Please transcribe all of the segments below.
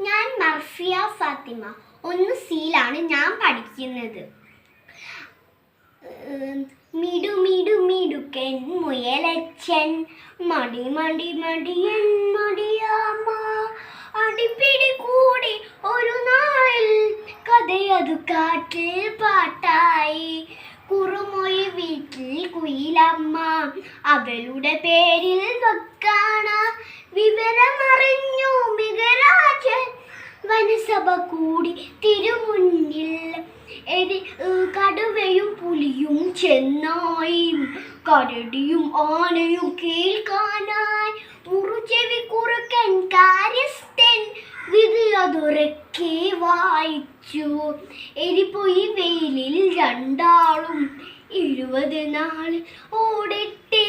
ഞാൻ മർഫിയ ഫാത്തിമ. ഒന്ന് സീലാണ് ഞാൻ പഠിക്കുന്നത്. മിടു മിടു മിടുക്കൻ മുയലച്ചൻ. മടി മടി മടിയൻ മടിയാമ്മ അടിപ്പിടി കൂടി ഒരു നാളിൽ കഥയതു കാട്ടിൽ പാട്ടായി. കുറുമൊഴി വീട്ടിൽ കുയിലമ്മ. അവളുടെ പേരിൽ വെക്കാണ വനസഭ കൂടി തിരുമുന്നിൽ കടുവയും പുലിയും ചെന്നായും കരടിയും ആനയും കേൾക്കാനായി മുറുചെവി കുറുക്കൻ കാര്യസ്ഥൻ വിധിയതുറക്കെ വായിച്ചു. എരിപ്പൊയി വെയിലിൽ രണ്ടാളും ഇരുപത് നാൾ ഓടട്ടെ.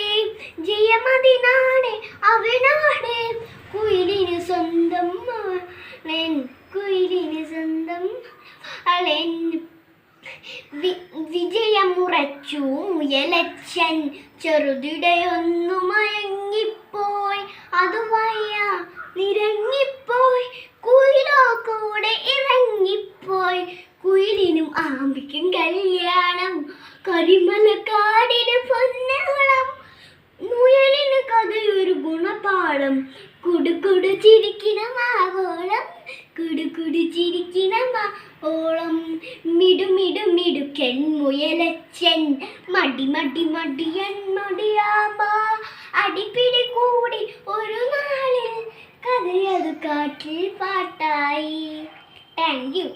ജയമതിനാണ് അവനാണ് കുയിലിന് സ്വന്തം സ്വന്തം വി- വിജയമുറച്ചു മുയലച്ഛൻ ചെറുതിടയൊന്നു മയങ്ങിപ്പോയി അത് വയ്യ നിരങ്ങിപ്പോയി കുയിലോ കൂടെ ഇറങ്ങിപ്പോയി. കുയിലിനും ആമ്പിക്കും കല്യാണം കരിമല കാടിന് കഥയൊരു ഗുണപാഠം കുടുകുടു ചിരിക്കണം ആഗോളം കുടുകുടു ചിരിക്കണം ഓളം മിടു മിടു മിടുക്കൻ മുയലച്ചൻ മടി മടി മടിയൻ മടിയാമ അടിപിടി കൂടി ഒരു നാളിൽ കഥയത് കാറ്റിൽ പാട്ടായി. Thank you